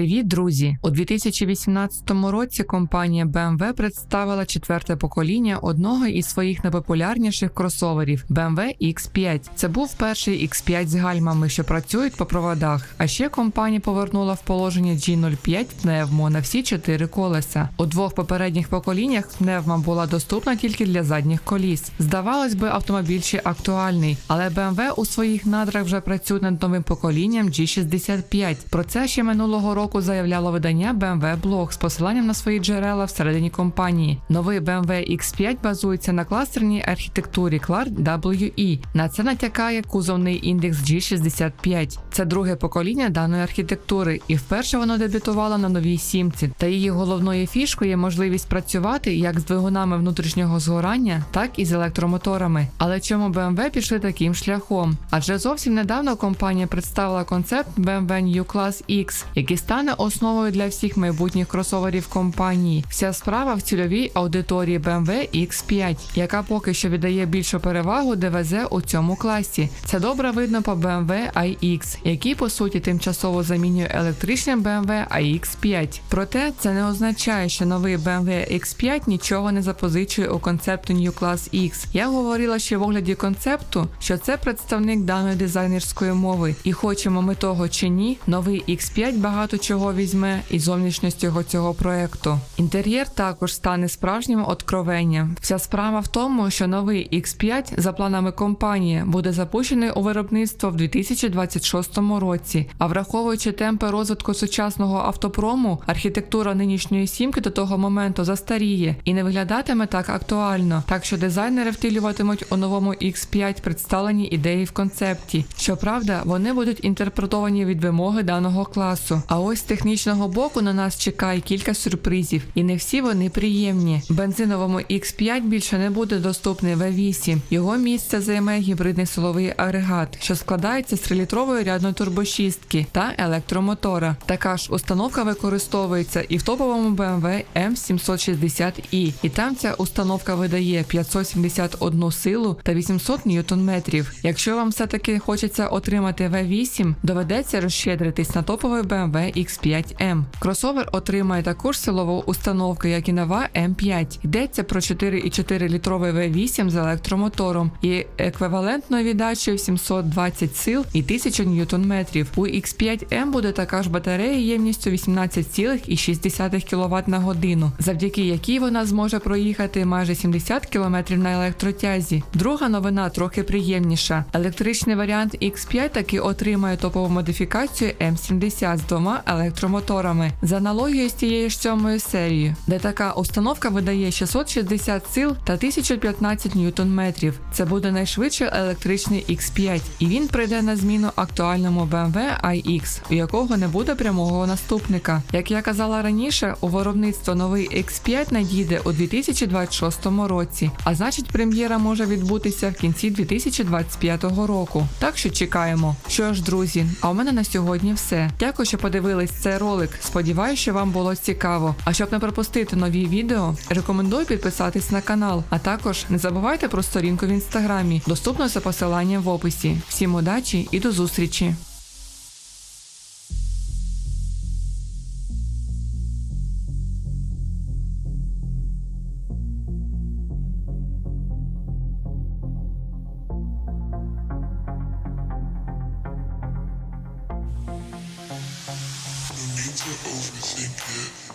Привіт, друзі! У 2018 році компанія BMW представила четверте покоління одного із своїх найпопулярніших кросоверів BMW X5. Це був перший X5 з гальмами, що працюють по проводах. А ще компанія повернула в положення G05 пневмо на всі чотири колеса. У двох попередніх поколіннях пневма була доступна тільки для задніх коліс. Здавалось би, автомобіль ще актуальний, але BMW у своїх надрах вже працює над новим поколінням G65. Про це ще минулого року заявляло видання BMW Blog з посиланням на свої джерела всередині компанії. Новий BMW X5 базується на кластерній архітектурі Clark WE. На це натякає кузовний індекс G65. Це друге покоління даної архітектури, і вперше воно дебютувало на новій сімці. Та її головною фішкою є можливість працювати як з двигунами внутрішнього згорання, так і з електромоторами. Але чому BMW пішли таким шляхом? Адже зовсім недавно компанія представила концепт BMW New Class X, який стане основою для всіх майбутніх кросоверів компанії. Вся справа в цільовій аудиторії BMW X5, яка поки що віддає більшу перевагу ДВЗ у цьому класі. Це добре видно по BMW iX, який по суті тимчасово замінює електричним BMW iX5. Проте це не означає, що новий BMW X5 нічого не запозичує у концепту New Class X. Я говорила ще в огляді концепту, що це представник даної дизайнерської мови, і хочемо ми того чи ні, новий X5 багато чого візьме із зовнішністю цього проекту. Інтер'єр також стане справжнім откровенням. Вся справа в тому, що новий X5 за планами компанії буде запущений у виробництво в 2026 році. А враховуючи темпи розвитку сучасного автопрому, архітектура нинішньої сімки до того моменту застаріє і не виглядатиме так актуально. Так що дизайнери втілюватимуть у новому X5 представлені ідеї в концепті. Щоправда, вони будуть інтерпретовані від вимоги даного класу. А ось з технічного боку на нас чекає кілька сюрпризів, і не всі вони приємні. Бензиновому X5 більше не буде доступний V8. Його місце займе гібридний силовий агрегат, що складається з 3-літрової рядної турбошістки та електромотора. Така ж установка використовується і в топовому BMW M760i, і там ця установка видає 571 силу та 800 ньютон-метрів. Якщо вам все-таки хочеться отримати V8, доведеться розщедритись на топовий BMW X5M. Кросовер отримає таку ж силову установку, як і нова M5. Йдеться про 4,4 літровий V8 з електромотором і еквівалентною віддачею 720 сил і 1000 ньютон-метрів. У X5M буде така ж батарея ємністю 18,6 кВт на годину, завдяки якій вона зможе проїхати майже 70 км на електротязі. Друга новина трохи приємніша. Електричний варіант X5 таки отримає топову модифікацію M70 з двома електромоторами за аналогією з тією ж сьомою серією, де така установка видає 660 сил та 1015 ньютон-метрів. Це буде найшвидший електричний X5, і він прийде на зміну актуальному BMW iX, у якого не буде прямого наступника. Як я казала раніше, у виробництво новий X5 надійде у 2026 році, а значить, прем'єра може відбутися в кінці 2025 року. Так що чекаємо. Що ж, друзі, а у мене на сьогодні все. Дякую, що подивились цей ролик. Сподіваюсь, що вам було цікаво. А щоб не пропустити нові відео, рекомендую підписатись на канал. А також не забувайте про сторінку в інстаграмі, доступну за посиланням в описі. Всім удачі і до зустрічі! we're all.